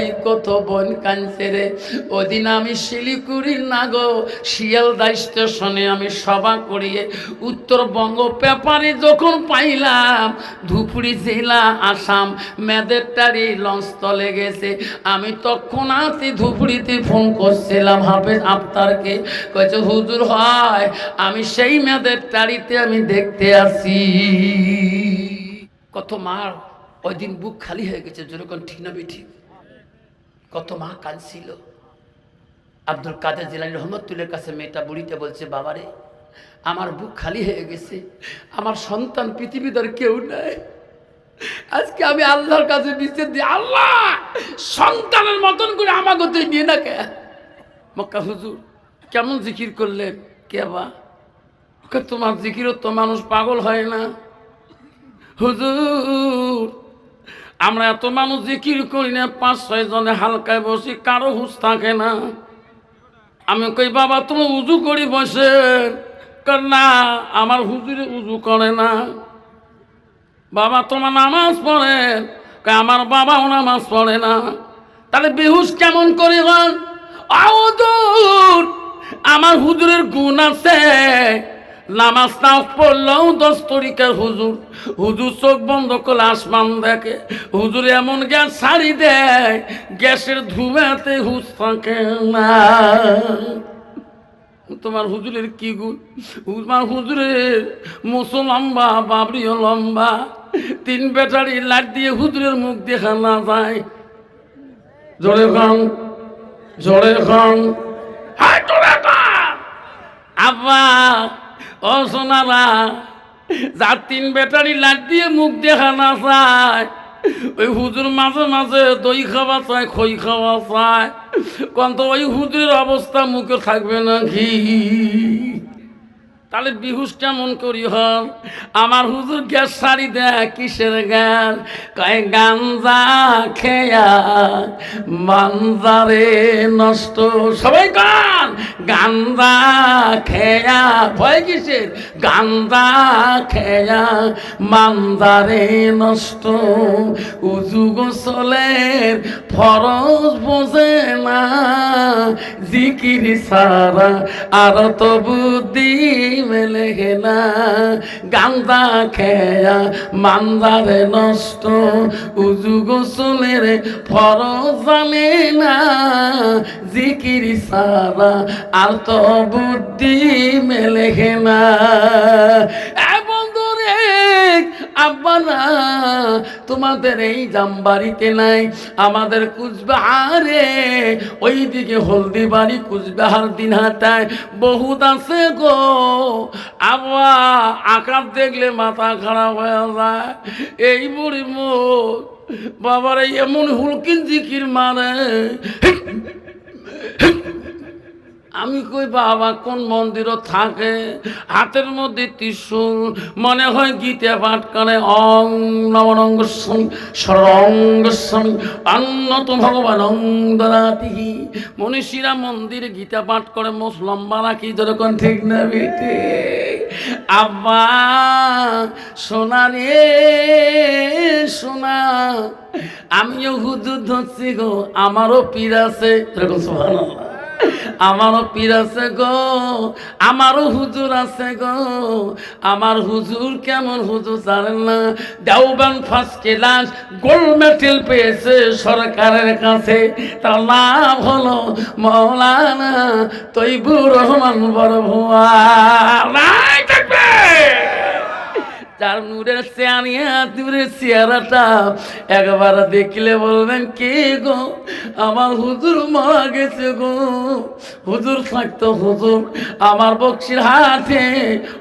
ভাই, কত বোন কাঁদছে রে। ওদিন আমি শিলিগুড়ির না গো শিয়ালদা স্টেশনে আমি সভা করিয়ে উত্তরবঙ্গ পেপারে যখন পাইলাম ধুপুরি জেলা আসাম মেদের টারি লঞ্চ তলে গেছে। আমি তৎক্ষণাৎই ধুপুরিতে ফোন করছিলাম হাফেজ আফতারকে। কয়েছে হুজুর হয়, আমি সেই মেদের টারিতে আমি দেখতে আসি কত মার, ওই দিন বুক খালি হয়ে গেছে, যেরকম ঠিক না ঠিক কত মা কাঁদছিল। আব্দুল কাদের জিলানি রহমতুল্লের কাছে মেয়েটা বুড়িতে বলছে, বাবারে, আমার বুক খালি হয়ে গেছে, আমার সন্তান পৃথিবীতে আর কেউ নাই। আজকে আমি আল্লাহর কাছে বিচার দিই, আল্লাহ, সন্তানের মতন করে আমাকে তুই নিয়ে না কে? মক্কা হুজুর, কেমন জিকির করলেন? কে বা তোমার জিকিরও তো মানুষ পাগল হয় না। হুজুর আমরা এত মানুষ জিকির করি না, পাঁচ, ছয় জনে হালকায় বসি, কারও হুঁশ থাকে না। আমি কই, বাবা, তুমি উজু করি বসে কর না, আমার হুজুরে উজু করে না। বাবা, তোমার নামাজ পড়ে আমার বাবাও নামাজ পড়ে না। তাহলে বেহুশ কেমন করে আমার হুজুরের গুণ আছে। নামাজ না পড়লেও দশ তরিকার হুজুর। হুজুর চোখ বন্ধ করলে আসমান দেখে। হুজুর এমন গ্যাস ছাড়ি দেয়, গ্যাসের ধুমাতে হুজ থাকে না। তোমার হুজুরের কি গুণ? তোমার হুজুরের মুসো লম্বা, বাবরিও লম্বা। তিন ব্যাটারি লাইট দিয়ে হুজুরের মুখ দেখা না যায়। জোরে খান খান আব্বা ও সোনারা, যার তিন ব্যাটারি লাইট দিয়ে মুখ দেখা না চায় ওই হুজুর মাঝে মাঝে দই খাওয়া চায়, খই খাওয়া চায়। কোন তো ওই হুজুরের অবস্থা মুখে থাকবে না নাকি তাহলে বিহুস কেমন করি হল? আমার হুজুর গ্যাস শাড়ি দেয়, কিসের গান কয়, গাঞ্জা খেয়া মানজারে নষ্ট। সবাই গান গাঞ্জা খেয়া, ভয় কিসের? গাঞ্জা খেয়া মানজারে নষ্ট। উজু গোসলের ফরজ বোঝে না। জিকির সারা আর তো বুদ্ধি মেলে না গান্দা খেয়া মান্দারে নষ্ট, উজু গোসলের ফরজ জানে না। জিকির সারা, আর তো বুদ্ধি মেলে বন্ধুরে আব্বানা তোমাদের এই জামবাড়িতে নাই, আমাদের কুচবিহারে, ওইদিকে হলদিবাড়ি, কুচবিহার, দিনহাটায় বহুত আছে গো। আব্বা আকার দেখলে মাথা খারাপ হয়ে যায়। এই বুড়ি মুখ, বাবার, এমন হুলকিন জিকির মারে। আমি কই, বাবা, কোন মন্দিরও থাকে? হাতের মধ্যে ত্রিশূল, মনে হয় গীতা পাঠ করে অং নবরঙ্গ সরঙ্গ স্বামী অন্নত ভগবান অঙ্গরাতি মনীষীরা মন্দিরে গীতা পাঠ করে মোস লম্বা রাখি, যেরকম ঠিক না বেটে। আব্বা, সোনা রে, সোনা, আমিও হুজুর ধরছি গো, আমারও পীর আছে, এরকম সুবহানাল্লাহ। আমারও পীর আছে গো, আমারও হুজুর আছে গো। আমার হুজুর কেমন হুজুর জানেন না? দেওবান ফার্স্ট ক্লাস গোল্ড মেডেল পেয়েছে সরকারের কাছে। তার নাম হলো মৌলানা তৈবুর রহমান বড় ভুয়া। নাই থাকবে তার একবার দেখলে বলবেন, কে গো? আমার হুজুর মারা গেছে গো। হুজুর থাকতো হুজুর। আমার বক্সির হাতে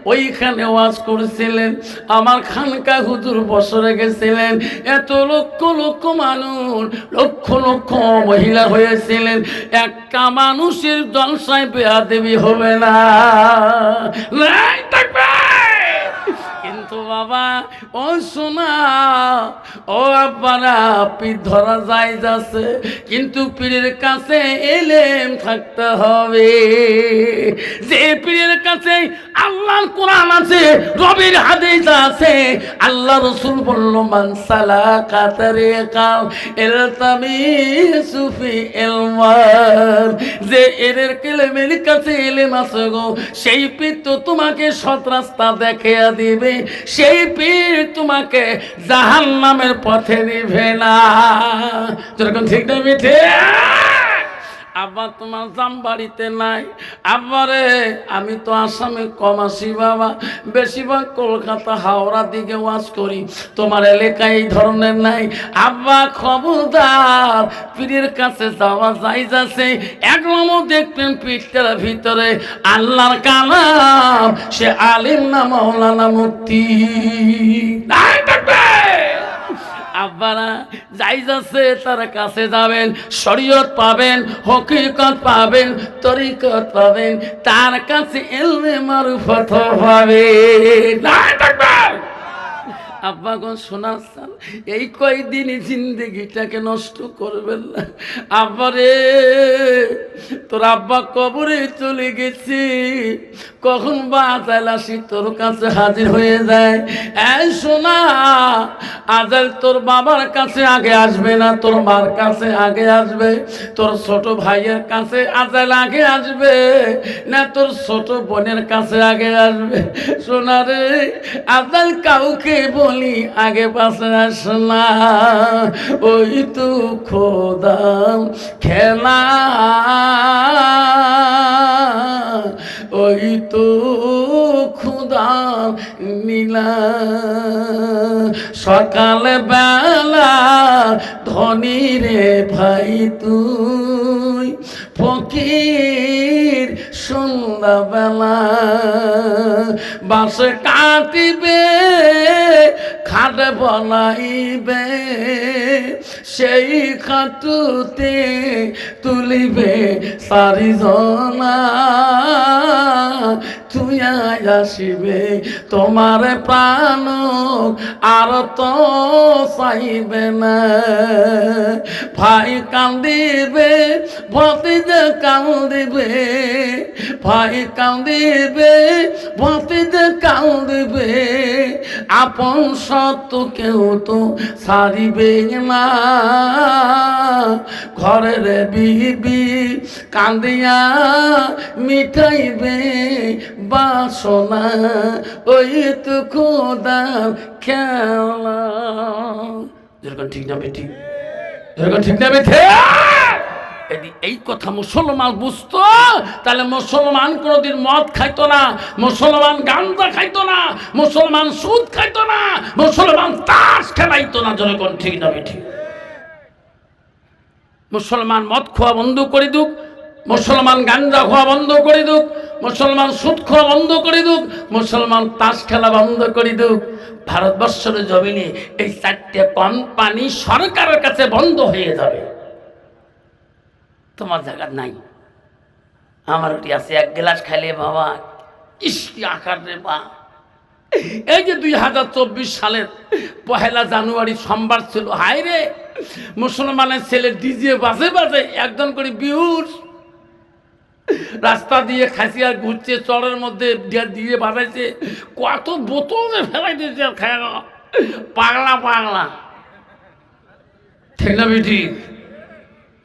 ওইখানে ওয়াজ করেছিলেন। আমার খানকা হুজুর বসরে গেছিলেন। এত লক্ষ লক্ষ মানুষ, লক্ষ লক্ষ মহিলা হয়েছিলেন। একটা মানুষের জলসায় বেয়া দেবী হবে না। থাকবে কান্ত বাবা, ও সোনা, ও আব্বারা পীর ধরা যায় যাচ্ছে, কিন্তু পীরের কাছে এলেম থাকতে হবে। যে পীরের কাছে আল্লাহর কোরআন আছে, রবির হাদিস আছে, আল্লাহ রসুল বলল মানসালা কাতারে কাল এলতামি সুফি এলমান যে এদের কেলেমের কাছে এলেম আছে গো, সেই পীর তো তোমাকে সৎ রাস্তা দেখিয়া দিবে। সেই পীর তোমাকে জাহান নামের পথে নিবে না। যেরকম ঠিক না মিঠে? আব্বা তোমার জাম বাড়িতে নাই। আব্বারে আমি তো আসামে কম আসি বাবা। বেশিরভাগ কলকাতা হাওড়া দিকে ওয়াজ করি। তোমার এলাকায় এই ধরনের নাই। আব্বা খবরদার, পীরের কাছে যাওয়া যাই যাচ্ছে। এক নম্বর দেখবেন পীরটার ভিতরে আল্লাহর কালাম। সে আলিম না মৌলানা থাকবে আব্বারা যাই যাচ্ছে তার কাছে যাবেন, শরীয়ত পাবেন, হকিকত পাবেন, তরিকত পাবেন, তার কাছে এলমে মারুফত পাবেন। নাই থাকবেন আব্বা গো শোনাচ্ছেন এই কয়দিন জিন্দগিটাকে নষ্ট করবেন না। আব্বা রে, তোর আব্বা কবরে চলে গেছি, কখন বা আসি তোর কাছে হাজির হয়ে যায়। এই শোনা আজাইল তোর বাবার কাছে আগে আসবে না, তোর মার কাছে আগে আসবে, তোর ছোট ভাইয়ের কাছে আজাইল আগে আসবে না, তোর ছোট বোনের কাছে আগে আসবে। শোনা রে আজাইল কাউকে বলি আগে পাশে আস না ওই তো খোদা খেলা। ওই তো খুদা নীলা। সকালে বেলা ধনী রে ভাই তুই ফকির সন্ধ্যাবেলা বাসে কাটিবে খাট বনাইবে, সেই খাটুতে তুলিবে চারিজনা তুই আসিবে তোমার প্রাণ, আর তো চাইবে না। ভাই কান্দিবে, ভতিজা কান্দিবে ভাই কান্দিবে ভতিজা কান্দিবে আপন সত্য কেউ তো সারিবে না। ঘরের বিবি কান্দিয়া মিঠাইবে বাসনা ওই তো খোদার খেলা যেরকম ঠিক না বেটি যেরকম ঠিক না বেঠে যদি এই কথা মুসলমান বুঝতো, তাহলে মুসলমান কোনোদিন মদ খাইতো না, মুসলমান গাঞ্জা খাইতো না, মুসলমান সুদ খাইতো না, মুসলমান তাস খেলাইতো না যেরকম ঠিক না বেঠি। মুসলমান মদ খোয়া বন্ধ করে দুক মুসলমান গাঞ্জা খোয়া বন্ধ করে দুক মুসলমান সুদ খোয়া বন্ধ করে দুক মুসলমান তাস খেলা বন্ধ করে দুক ভারতবর্ষের জমিনে এই চারটে কোম্পানি সরকারের কাছে বন্ধ হয়ে যাবে। তোমার জায়গা নাই। আমার ওটি আছে, এক গ্লাস খাইলে বাবা ইস্কি আকার রে বা এই যে দুই হাজার চব্বিশ সালের পহেলা জানুয়ারি সোমবার ছিল হাই রে, মুসলমানের ছেলে ডিজে বাজে বাজে, একজন করে বিহুর রাস্তা দিয়ে খাসিয়া ঘুরছে, চরের মধ্যে দিয়ে বাজাইছে, কত বোতল ফেলাই দিয়েছে খায়। পাগলা পাগলা। ঠিক না বিটি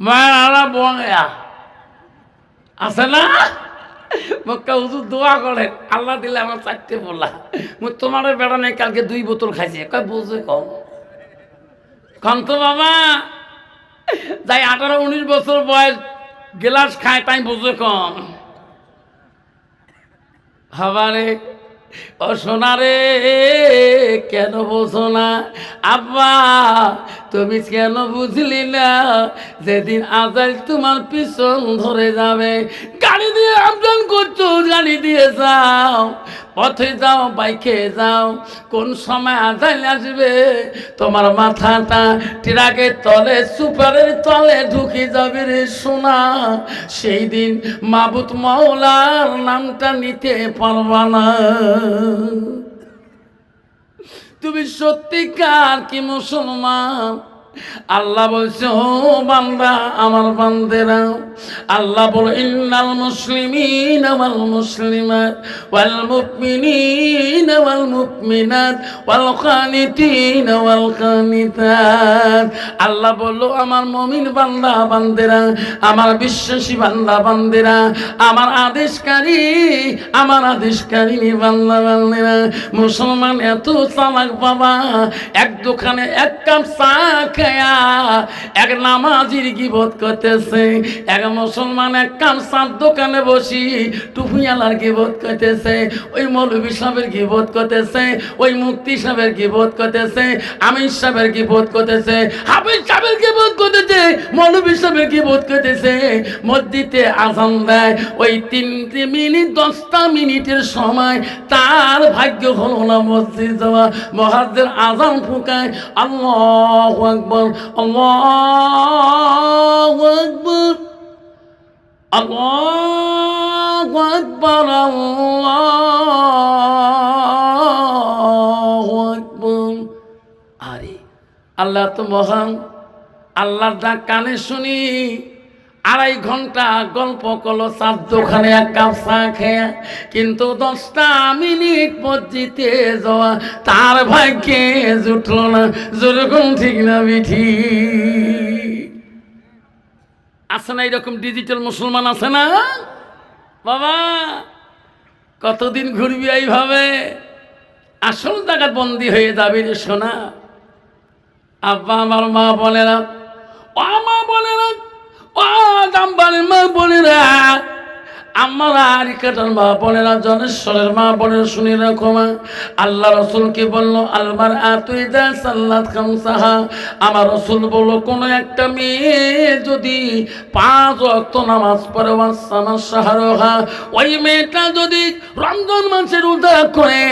মায়ের বঙ্গা আছে না? মক্কা হুজুর দোয়া করেন, আল্লাহ দিলে আমার চারটে বললা মুই তোমার বেড়া নেই, কালকে দুই বোতল খাইছি। কয় বুঝে কম কম তো বাবা, যাই আঠারো উনিশ বছর বয়স, গেলাস খায়, তাই বুঝে কম হাবারে ও সোনারে কেন বোঝো না? আব্বা, তুমি কেন বুঝলি না? যেদিন আজাল তোমার পিছন ধরে যাবে গাড়ি দিয়ে আমদান করছ গাড়ি দিয়ে যাও। পথে যাও, বাইকে যাও, কোন সময় আজাল আসবে? তোমার মাথাটা ট্রাকের তলে, সুপারের তলে ঢুকে যাবে রে সোনা। সেই দিন মাবুত মৌলার নামটা নিতে পারবা না। তুমি সত্যিকার কি মুসলমান? আল্লাহ বলছে, ও বান্দা, আমার বান্দেরা, আল্লাহ বল, ইন্নাল মুসলিমিন ওয়াল মুসলিমাত ওয়াল মুমিনিন ওয়াল মুমিনাত ওয়াল কানিতিন ওয়াল কানিতাত। আল্লাহ বলল, আমার মুমিন বান্দা, বান্দেরা, আমার বিশ্বাসী বান্দা, বান্দেরা, আমার আদেশকারী আমার আদেশকারী বান্দা, বান্দেরা, মুসলমান এত চালাক বাবা, এক দোকানে এক কাপ চা খায়া এক নামাজির গিবত করতেছে, এক মুসলমান এক কাপ চার দোকানে বসি টুপিয়ালার গিবত করতেছে, ওই মৌলবী সাহেবের গিবত করতেছে, ওই মুক্তি সাহেবের গিবত করতেছে, আমির সাহেবের গিবত করতেছে, হাফিজ সাহেবের গিবত করতেছে, মৌলবী সাহেবের গিবত করতেছে। মসজিদে আজান দেয়, ওই তিনটে মিনিট, দশটা মিনিটের সময় তার ভাগ্য হলো না মসজিদ যাওয়া। মহাজের আজান ফুকায়, আল্লাহ আকবর। আল্লাহ আকবর আল্লাহ আকবর আল্লাহ আকবর। আরে আল্লাহ তো মহান আল্লাহর কানে শুনি। আড়াই ঘণ্টা গল্প করল, চার দোকানে এক কাপ চা খেয়া। কিন্তু দশটা মিনিট মসজিদে যাওয়া তার ভাগ্যে জুটল না। যেরকম ঠিক না বিঠি। আছে না এরকম ডিজিটাল মুসলমান আছে না? বাবা, কতদিন ঘুরবি এইভাবে? আসল জায়গার বন্দি হয়ে যাবি রে সোনা। আব্বা, আমার মা বলে না ও মা বলে না ও দাম্বানের মা না আমার আর কাটার মা বোনেরা, জনেশ্বরের মা বোনের, শুনে রাখো মা। আল্লাহ রসুলকে বলল? আলবার আতুই যা সাল্লাত খামসাহা। আমার রসুল বলল, কোনো একটা মেয়ে যদি পাঁচ অক্ত নামাজ পড়ে ওয়াসামা সাহারোহা ওই মেয়েটা যদি রমজান মাসের উদা করে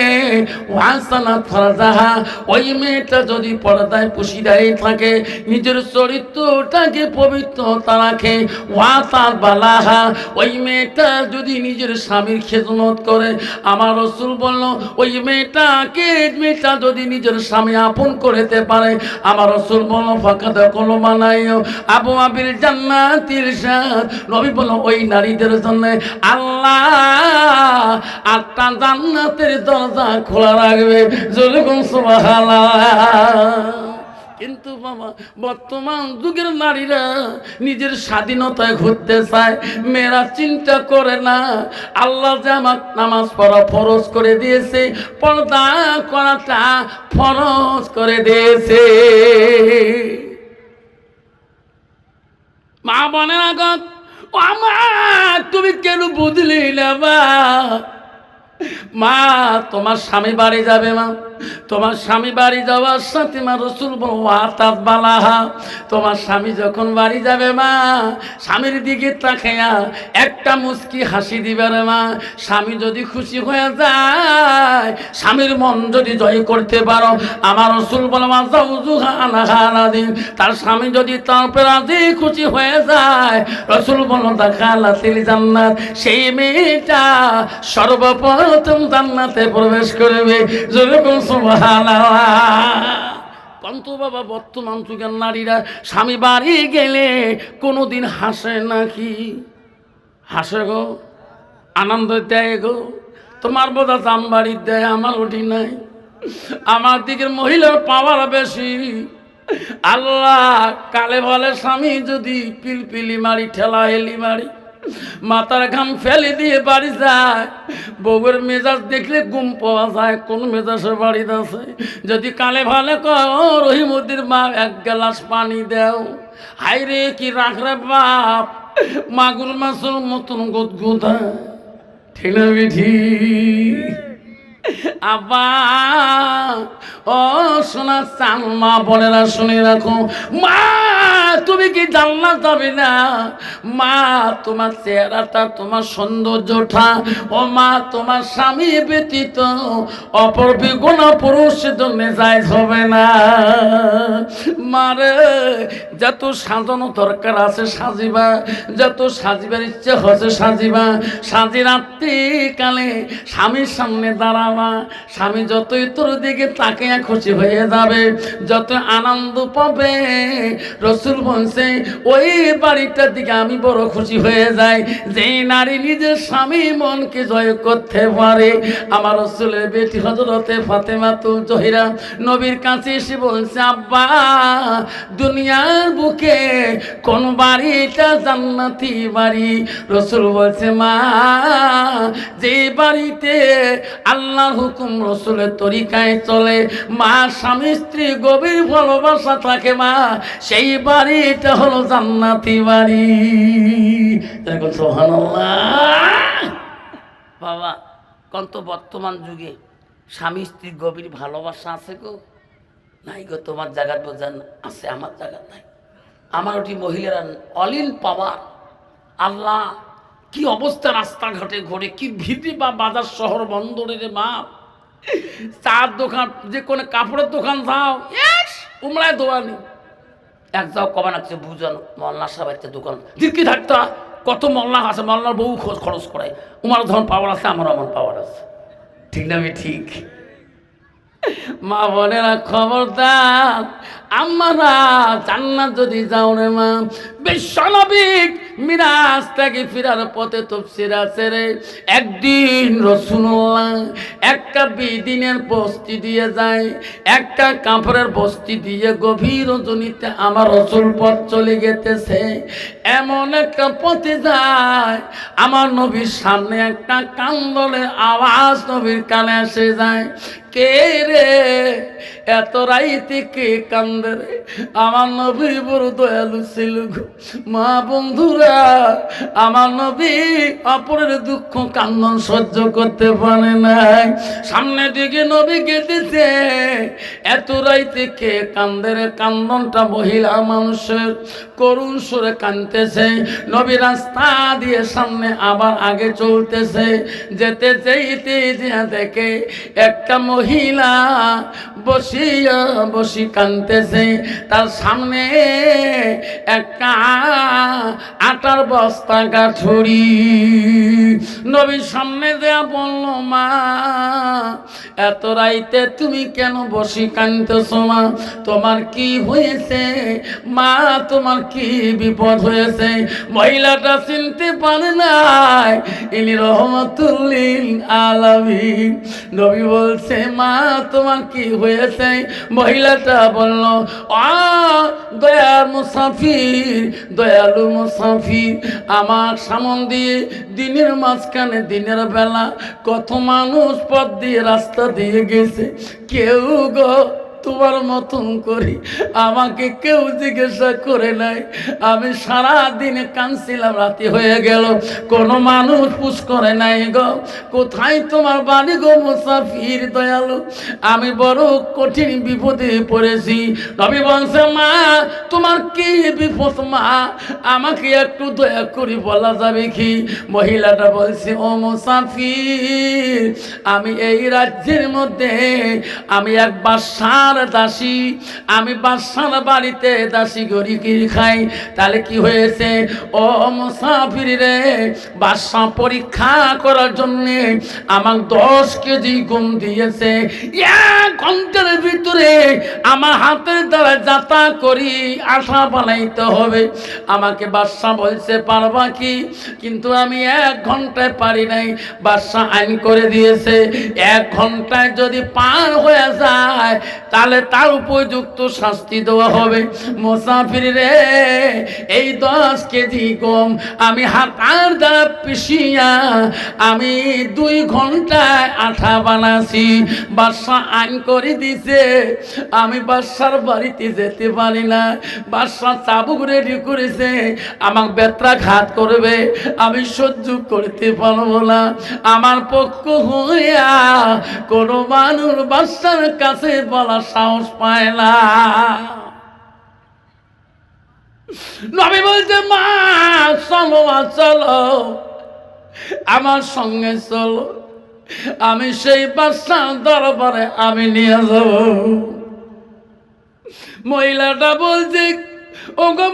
ওয়াসানা ফরাজাহা, ওই মেয়েটা যদি পর্দায় পুশিদাই থাকে, নিজের চরিত্রটাকে পবিত্রতা রাখে, ওয়া তার বালাহা, ওই মেয়েটা যদি নিজের স্বামীর খেদমত করে, আমার রসুল বলল, ওই মেয়েটাকে মেয়েটা যদি নিজের স্বামী আপন করতে পারে, আমার রসুল বলল ফাঁকা দেখল মানাইও আবু আবির জান্নাতির সাথ। নবী বলল, ওই নারীদের জন্য আল্লাহ আটটা জান্নাতের দরজা খোলা রাখবে। যেরকম সুবহানাল্লাহ। কিন্তু বাবা বর্তমান যুগের নারীরা নিজের স্বাধীনতায় ঘুরতে চায়। মেয়েরা চিন্তা করে না, আল্লাহ যে আমার নামাজ পড়া ফরজ করে দিয়েছে, পর্দা করাটা ফরজ করে দিয়েছে। মা বনে আগত তুমি কেন বুঝলি না মা, তোমার স্বামী বাড়ি যাবে মা। তোমার স্বামী বাড়ি যাওয়ার সাথে মা রসুল বালাহা তোমার স্বামী যখন বাড়ি যাবে মা, স্বামীর দিকে তাকাইয়া একটা মুস্কি হাসি দিবে রে মা। স্বামী যদি খুশি হয়ে যায়, স্বামীর মন যদি জয় করতে পারো। আমার রসুল বলো দিন তার স্বামী যদি তার রাজি খুশি হয়ে যায়, রসুল বলো দেখা লাতিল জান্নাত। সেই মেয়েটা সর্বপ্রথম জান্নাতে প্রবেশ করবে। যেরকম কন্ত বাবা, বর্তমান যুগের নারীরা স্বামী বাড়ি গেলে কোনোদিন হাসে নাকি? হাসে গো, আনন্দ দেয় গো। তোমার বোধা দাম বাড়ি দেয়, আমার উঠি নাই। আমার দিকের মহিলার পাওয়ার বেশি। আল্লাহ কালে বলে, স্বামী যদি পিলপিলি মারি ঠেলা হেলি মারি মাথার ঘাম ফেলে দিয়ে বাড়ি যায়। বউয়ের মেজাজ দেখলে গুম পাওয়া যায়, কোন মেজাজ বাড়িতে আছে যদি কালে ভালে রহিমুদ্দির মা, এক গ্লাস পানি দেও। হাই রে কি রাখ রে বাপ! মাগুর মাছের মতন গুদগুদা। ঠিক। না বিধি আবা ও চান মা বোনেরা শুনে রাখো। মা, তুমি কি জান্নাত যাবে না? মা, তোমার চেহারাটা, তোমার সৌন্দর্যটা, ও মা, তোমার স্বামী ব্যতীত অপর বিগুণা পুরুষ জন্য যাই হবে না। মারে যত সাজানো দরকার আছে সাজিবা, যত সাজিবার ইচ্ছে হচ্ছে সাজিবা। সাজি রাত্রি কালে স্বামীর সামনে দাঁড়াবা স্বামী যতই তোর দিকে তাকে খুশি হয়ে যাবে, যত আনন্দ পাবে, রসুল বলছে, ওই বাড়িটার দিকে আমি বড় খুশি হয়ে যাই। যে নারী নিজের স্বামী মনকে জয় করতে পারে। আমার রসুলের বেটি হজরতে ফাতেমা তু জহিরা নবীর কাছে এসে বলছে, আব্বা, দুনিয়ার বুকে কোন বাড়িটা জান্নাতি বাড়ি? রসুল বলছে, মা যে বাড়িতে আল্লাহর হুকুম রসুলের তরিকায় চলে। মা, স্বামী, স্ত্রী, গভীর ভালোবাসা থাকে মা। সেই বাড়িটা হলো জান্নাতি বাড়ি। সোহানুল্লাহ বাবা কত বর্তমান যুগে স্বামী স্ত্রীর গভীর ভালোবাসা আছে গো? নাই গো, তোমার জায়গার বোঝান আছে, আমার জায়গা নাই। আমার ওটি মহিলারা অলিন পাওয়ার। আল্লাহ কি অবস্থা রাস্তাঘাটে ঘোরে? কি ভিড়ি বা বাজার শহর বন্দরের মা? চার দোকান যে কোনো কাপড়ের দোকান যাও। উমরায় দোয়ানি এক যাও কবে নাচ্ছে বুঝানো মল্লা সাহেবের দোকান। দিকি থাকতো কত মল্লা আছে মল্লার বউ খোঁজ খরচ করে উমার ধন পাওয়ার আছে আমার আমার পাওয়ার আছে। ঠিক না আমি ঠিক? মা বোনেরা খবরদার আমরা জান্নাত যদি যাও রে মা বিশ্বনবিক মিরাজ থেকে ফিরার পথে তফসির আছে রে। একদিন রসুল্লাহ একটা বিদিনের বস্তি দিয়ে যায়, একটা কাপড়ের বস্তি দিয়ে গভীর রজনীতে আমার রসুল পথ চলে গেতেছে। এমন একটা পথে যায়, আমার নবীর সামনে একটা কান্দলের আওয়াজ নবীর কানে এসে যায়। কে রে? এত রাইতে কে কান্দে রে? আমার নবী বড় দয়ালু ছিল। মা বন্ধুরা, আমার নবী অপরের দুঃখ কান্দন সহ্য করতে পারে নাই। সামনে দিকে নবী গেতেছে এত রাইতে কে কান্দে রে? কান্দনটা মহিলা মানুষের করুণ সুরে কানতেছে নবী রাস্তা দিয়ে সামনে আবার আগে চলতেছে। যেতে যেতে দেখে একটা মহিলা বসিয়া বসি কানতেছে। তার সামনে একটা আটার বস্তা গাঠুরি নবীর সামনে দেয়া বলল, মা, এত রাইতে তুমি কেন বসি কানতেছ মা? তোমার কি হয়েছে? মা, তোমার কি বিপদ হয়েছে? মহিলাটা চিনতে পারে নাই। ইনি রহমতুল্লিল আলামিন। নবী বলছে মা, তোমার কি হয়েছে? মহিলাটা বলল, আ দয়ার মুসাফির, দয়ালু মুসাফির, আমার সামন দিয়ে দিনের মাঝখানে দিনের বেলা কত মানুষ পথ দিয়ে রাস্তা দিয়ে গেছে। কেউ গো তোমার মতন করি আমাকে কেউ জিজ্ঞাসা করে নাই। আমি সারা দিনে কাঁদছিলাম, রাতে হয়ে গেল। কোনো মানুষ পুষ করে নাই গো। কোথায় তোমার বাড়ি গো মুসাফির দয়ালু? আমি বড় কঠিন বিপদে পড়েছি। নবী বলছে, মা, তোমার কি বিপদ, মা? আমাকে একটু দয়া করে বলা যাবে কি? মহিলাটা বলছে, ও মুসাফির, আমি এই রাজ্যের মধ্যে, আমি এক বাসার দাসী, আমি বাসার বাড়িতে দাসী গড়ি কি খাই। তাহলে কি হয়েছে? ও মুসাফির রে, বাসা পরীক্ষা করার জন্য আমার দশ কেজি গম দিয়েছে। এক ঘণ্টার ভিতরে আমার হাতের দ্বারা যাতা করি আশা বানাইতে হবে। আমাকে বাদশা বলছে, পারবা কি? কিন্তু আমি এক ঘন্টায় পারি নাই। বাদশা আইন করে দিয়েছে। এক ঘন্টায় যদি পার হয়ে যায় তাহলে তার উপযুক্ত শাস্তি দেওয়া হবে। মুসাফির রে, এই দশ কেজি গম আমি হাতার দ্বারা পিসিয়া আমি দুই ঘন্টায় আঠা বানাছি। বাদশা আইন করে দিছে, আমি বাদশার বাড়িতে যেতে পারি না। বাদশা চাবুক রেডি করেছে আমার বেত্রা ঘাত করবে, আমি সহ্য করতে পারব না। আমার পক্ষ হইয়া কোনো মানুষ বাদশার কাছে বলা সাহস পায় না। নবী বলছে, মা, চলো মা, চলো। আমার সঙ্গে চলো। আমি সেই বাদশার দরবারে আমি নিয়ে যাব। মহিলাটা বলছে ও গো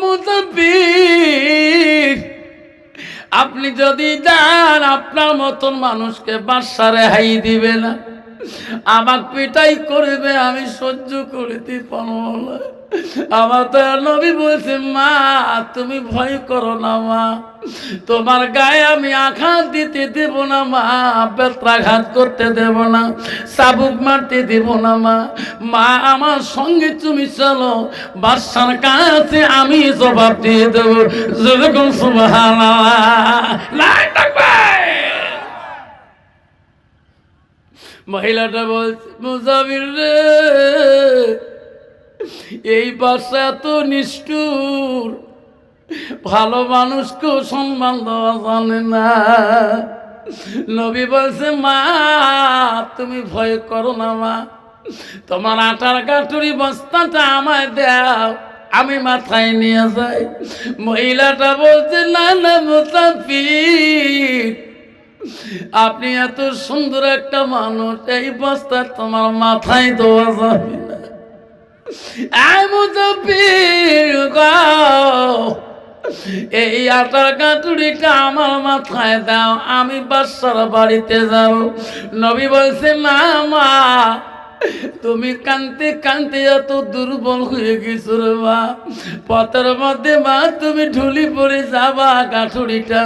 আপনি যদি যান, আপনার মতন মানুষকে বাসা রেহাই দিবে না। আমার পিটাই করবে, আমি সহ্য করিতে পারব আমার তো নবী বলছে, মা, তুমি ভয় করো না, মা। তোমার গায়ে আমি আঘাত দিতে দেব না, মা। বেত্রাঘাত করতে দেব না, চাবুক মারতে দেব না, মা। মা, আমার সঙ্গে তুমি চলো। বাদশার কাছে আমি জবাব দিয়ে দেবো। যেরকম থাকবে মহিলাটা বলছে মুজাবির রে, এই বাসা এত নিষ্ঠুর, ভালো মানুষকেও সম্মান দেওয়া জানে না। নবী বলছে, মা, তুমি ভয় করো না, মা। তোমার আটার কাঠুরি বস্তাটা আমায় দাও, আমি মাথায় নিয়ে যাই। মহিলাটা বলছে, না না মোতাফির আপনি এত সুন্দর একটা মানুষ, এই বস্তা তোমার মাথায় দেওয়া যাবে না। এই আটার কাটুরিটা আমার মাথায় দাও, আমি বাচ্চার বাড়িতে যাব। নবী বলছে, না মা তুমি কানতে কানতে এত দুর্বল হয়ে গেছো রে মা। পথের মধ্যে মা, তুমি ঢুলি পড়ে যাবা গাঠুরিটা।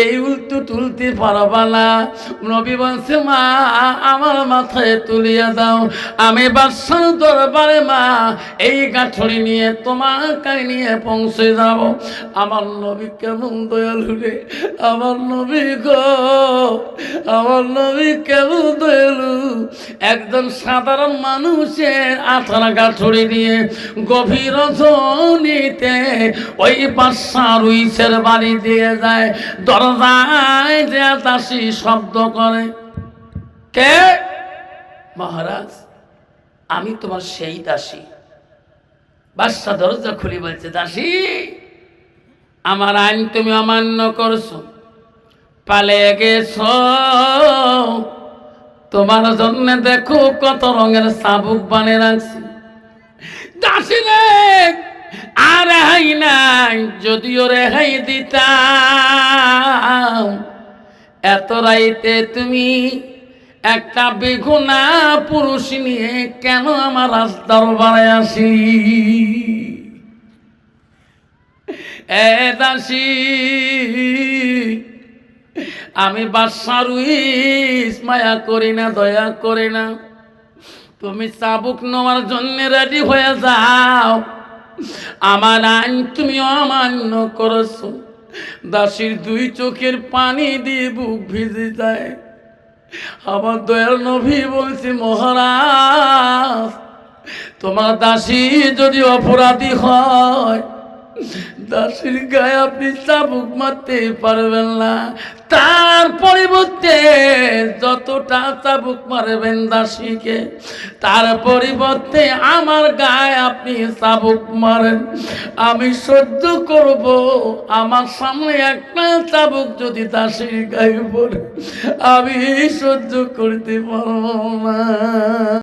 এই উল্টু তুলতে পারবা না। নবী বলছে, মা, আমার মাথায় তুলিয়া দাও। আমি বাদশার দরবারে মা, এই গাঠুরি নিয়ে তোমার কাই নিয়ে পৌঁছে যাব। আমার নবী কেমন দয়ালু রে। আমার নবী গো, আমার নবী কেমন দয়ালু। একজন সাধারণ মানুষের আঠার গাঠুরি দিয়ে গভীর জনিতে ওই বাদশা রুইসের বাড়ি দিয়ে যায়, দরজায় যে দাসী শব্দ করে। কে? মহারাজ, আমি তোমার সেই দাসী। বাদশা দরজা খুলি বলছে, দাসী, আমার আইন তুমি অমান্য করছ পালে গেছ। তোমার জন্য দেখো কত রঙের সাবুক বানিয়ে রাখছি। দাসী রে আর রেহাই নাই, যদিও রেহাই দিতাম। এত রাইতে তুমি একটা বেগুনা পুরুষ নিয়ে কেন আমার রাস্তার বাড়ায় আসি? এ দাসী আমি বাদশার উইস মায়া করি না, দয়া করি না। তুমি চাবুক নেওয়ার জন্য রেডি হয়ে যাও। আমার আইন তুমি অমান্য করেছ। দাসীর দুই চোখের পানি দিয়ে বুক ভিজে যায়। আমার দয়াল নভী বলছি, মহারাজ, তোমার দাসী যদি অপরাধী হয় দাসীর গায়ে আপনি চাবুক মারতে পারবেন না। তার পরিবর্তে যতটা চাবুক মারবেন দাসীকে, তার পরিবর্তে আমার গায়ে আপনি চাবুক মারেন। আমি সহ্য করব, আমার সামনে একটা চাবুক যদি দাসীর গায়ে পড়ে, আমি সহ্য করতে পারব না।